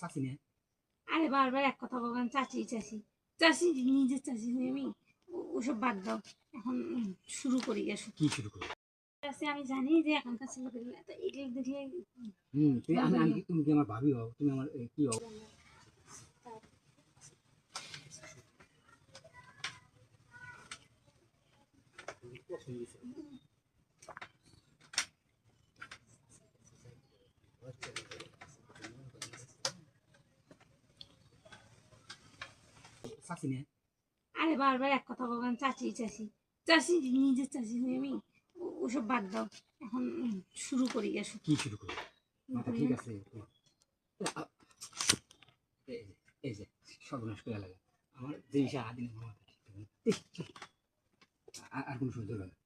চাচি নে আরে বারবার এক কথা বলবেন চাচি চাচি চাচি নিজের চাচি নেই আমি। ওসব বাদ দাও। এখন শুরু করি গেছো কি শুরু করো আমি জানি যে এখনকার ছেলেপেলে এত এগুলো দেখলে হুম আমি আমি তুমি কি আমার ভাবি হও? তুমি আমার কি হও? চাচি নে। আরে বারবার এক কথা বলবেন চাচি চাচি চাচি নিজের চাচি নেই আমি। ওসব বাদ দাও। এখন শুরু করি গেছো কি শুরু করো মাথা ঠিক আছে এই যে সর্বনাশ করে লাগে। আমার জিনিস আদিন মাথা ঠিক। আর কোনো সুযোগ হবে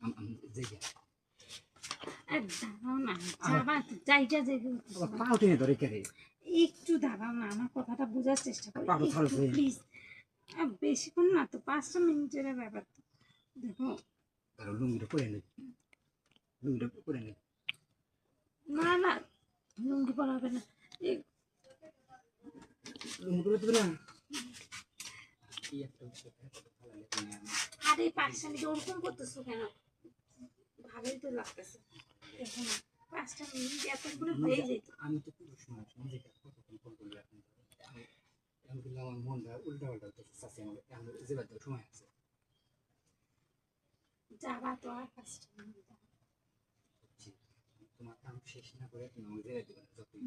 আম যে যা। আর দাঁড়াও না যাবা তো, যাইটা যে আবার পাও টেনে ধরে কে রে একটু দাঁড়াও না আমার কথাটা বোঝার চেষ্টা করো। একটু প্লিজ বেশিক্ষণ না তো পাঁচটা মিনিটের ব্যাপার তো। দেখো। লুঙ্গিটা পরে নেবে লুঙ্গিটা পরে নেবে না না লুঙ্গি পরা হবে না। লুঙ্গি পরে। আরে পাঁচটা মিনিট ওরকম করতেছো কেন? ভালোই তো লাগতেছে। দেখো না পাঁচটা মিনিট এতগুলো হয়ে যেত। আমি তো পুরুষ মানুষ নিজেকে কতক্ষণ ফোন করব এখন আমি এখন আমার মনটা উল্টা পাল্টা হতেছে চাষি আমার এখন যেবার তো সময় আছে যাবা তো আর তোমার কাম শেষ না করে তুমি আমাকে জায়গা দেবে যতই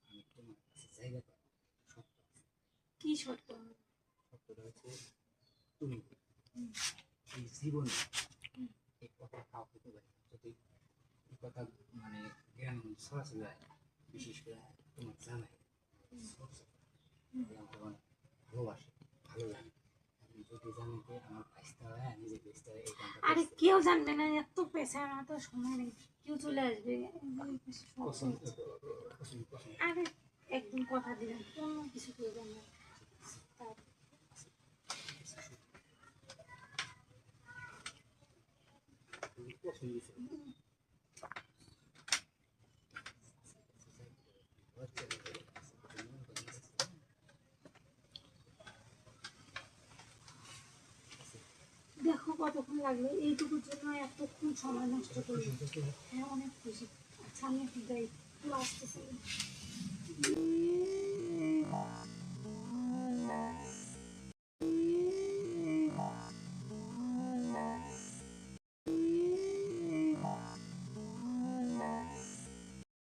আমি তোমার কাছে জায়গা পাবো সত্য কি শর্ত সত্যটা হচ্ছে তুমি এই জীবন। এই কথা কাউকে বলে যদি এই কথা মানে জ্ঞান সরাসরি বিশেষ করে তোমার জানাই আরে কেউ জানবে না, এত পেশায় না সময় নেই। কেউ চলে আসবে। আরে একদম কথা দিলেন কোনো কিছু না তার পছন্দ দেখো কতক্ষণ লাগল, এইটুকুর জন্য এতক্ষণ সময় নষ্ট করি হ্যাঁ অনেক খুশি। আচ্ছা আমি একটু যাই। আসতেছি।